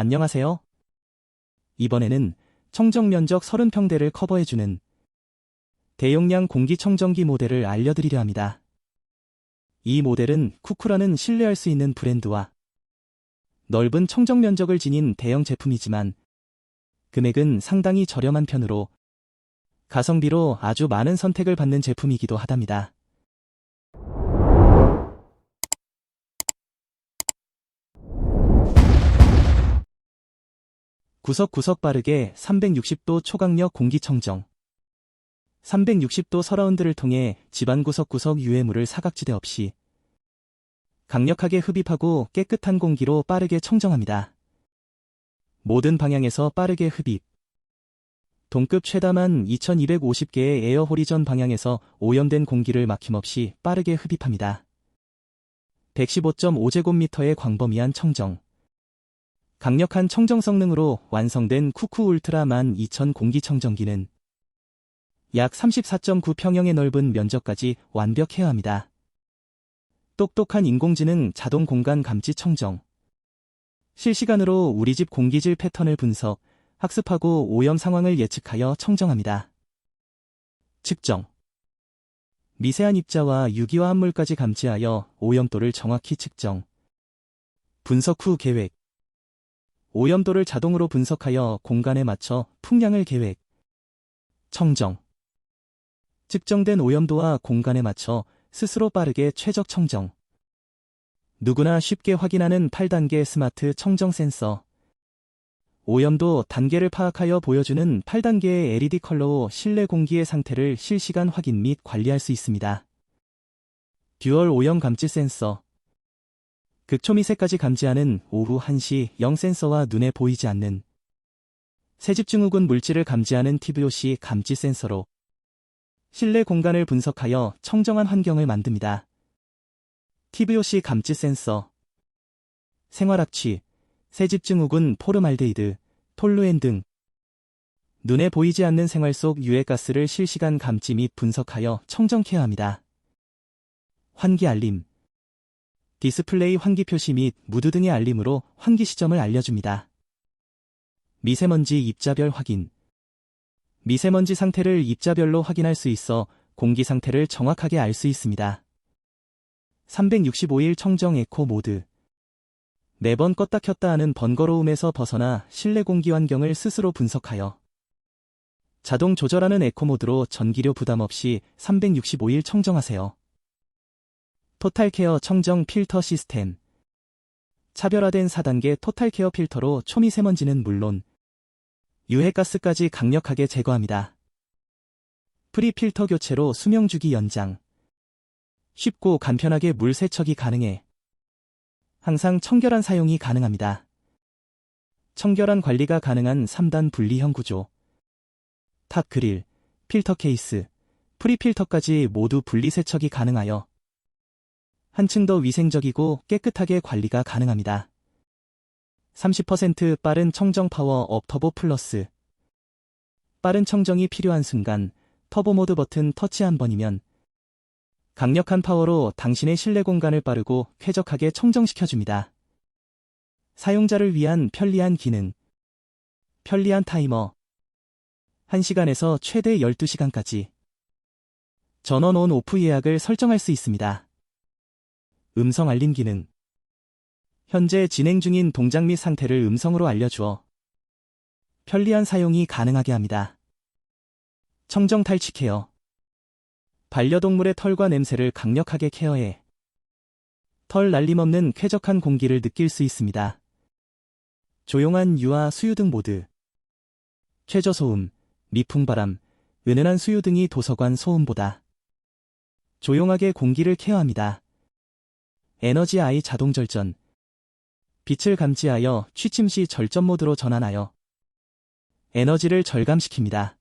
안녕하세요. 이번에는 청정 면적 30평대를 커버해주는 대용량 공기청정기 모델을 알려드리려 합니다. 이 모델은 쿠쿠라는 신뢰할 수 있는 브랜드와 넓은 청정 면적을 지닌 대형 제품이지만 금액은 상당히 저렴한 편으로 가성비로 아주 많은 선택을 받는 제품이기도 하답니다. 구석구석 빠르게 360도 초강력 공기청정 360도 서라운드를 통해 집안 구석구석 유해물을 사각지대 없이 강력하게 흡입하고 깨끗한 공기로 빠르게 청정합니다. 모든 방향에서 빠르게 흡입. 동급 최다만 2250개의 에어 호리전 방향에서 오염된 공기를 막힘없이 빠르게 흡입합니다. 115.5제곱미터의 광범위한 청정. 강력한 청정 성능으로 완성된 쿠쿠 울트라 12000 공기청정기는 약 34.9평형의 넓은 면적까지 완벽 헤어합니다. 똑똑한 인공지능 자동 공간 감지 청정. 실시간으로 우리 집 공기질 패턴을 분석, 학습하고 오염 상황을 예측하여 청정합니다. 측정. 미세한 입자와 유기화 합물까지 감지하여 오염도를 정확히 측정. 분석 후 계획. 오염도를 자동으로 분석하여 공간에 맞춰 풍량을 계획. 청정. 측정된 오염도와 공간에 맞춰 스스로 빠르게 최적 청정. 누구나 쉽게 확인하는 8단계 스마트 청정 센서. 오염도 단계를 파악하여 보여주는 8단계의 LED 컬러로 실내 공기의 상태를 실시간 확인 및 관리할 수 있습니다. 듀얼 오염 감지 센서. 극초미세까지 감지하는 오후 1시 0 센서와 눈에 보이지 않는 새집 증후군 물질을 감지하는 TVOC 감지 센서로 실내 공간을 분석하여 청정한 환경을 만듭니다. TVOC 감지 센서 생활악취, 새집증후군 포르말데이드, 톨루엔 등 눈에 보이지 않는 생활 속 유해가스를 실시간 감지 및 분석하여 청정 케어합니다. 환기 알림 디스플레이 환기 표시 및 무드 등의 알림으로 환기 시점을 알려줍니다. 미세먼지 입자별 확인 미세먼지 상태를 입자별로 확인할 수 있어 공기 상태를 정확하게 알 수 있습니다. 365일 청정 에코 모드 매번 껐다 켰다 하는 번거로움에서 벗어나 실내 공기 환경을 스스로 분석하여 자동 조절하는 에코 모드로 전기료 부담 없이 365일 청정하세요. 토탈 케어 청정 필터 시스템 차별화된 4단계 토탈 케어 필터로 초미세먼지는 물론 유해가스까지 강력하게 제거합니다. 프리 필터 교체로 수명주기 연장. 쉽고 간편하게 물 세척이 가능해 항상 청결한 사용이 가능합니다. 청결한 관리가 가능한 3단 분리형 구조. 탑 그릴, 필터 케이스, 프리필터까지 모두 분리 세척이 가능하여 한층 더 위생적이고 깨끗하게 관리가 가능합니다. 30% 빠른 청정 파워 업 터보 플러스. 빠른 청정이 필요한 순간 터보 모드 버튼 터치 한 번이면 강력한 파워로 당신의 실내 공간을 빠르고 쾌적하게 청정시켜줍니다. 사용자를 위한 편리한 기능. 편리한 타이머. 1시간에서 최대 12시간까지. 전원 온 오프 예약을 설정할 수 있습니다. 음성 알림 기능. 현재 진행 중인 동작 및 상태를 음성으로 알려주어 편리한 사용이 가능하게 합니다. 청정 탈취 케어 반려동물의 털과 냄새를 강력하게 케어해 털 날림 없는 쾌적한 공기를 느낄 수 있습니다. 조용한 유아 수유 등 모드 최저 소음, 미풍바람, 은은한 수유 등이 도서관 소음보다 조용하게 공기를 케어합니다. 에너지 아이 자동 절전 빛을 감지하여 취침 시 절전 모드로 전환하여 에너지를 절감시킵니다.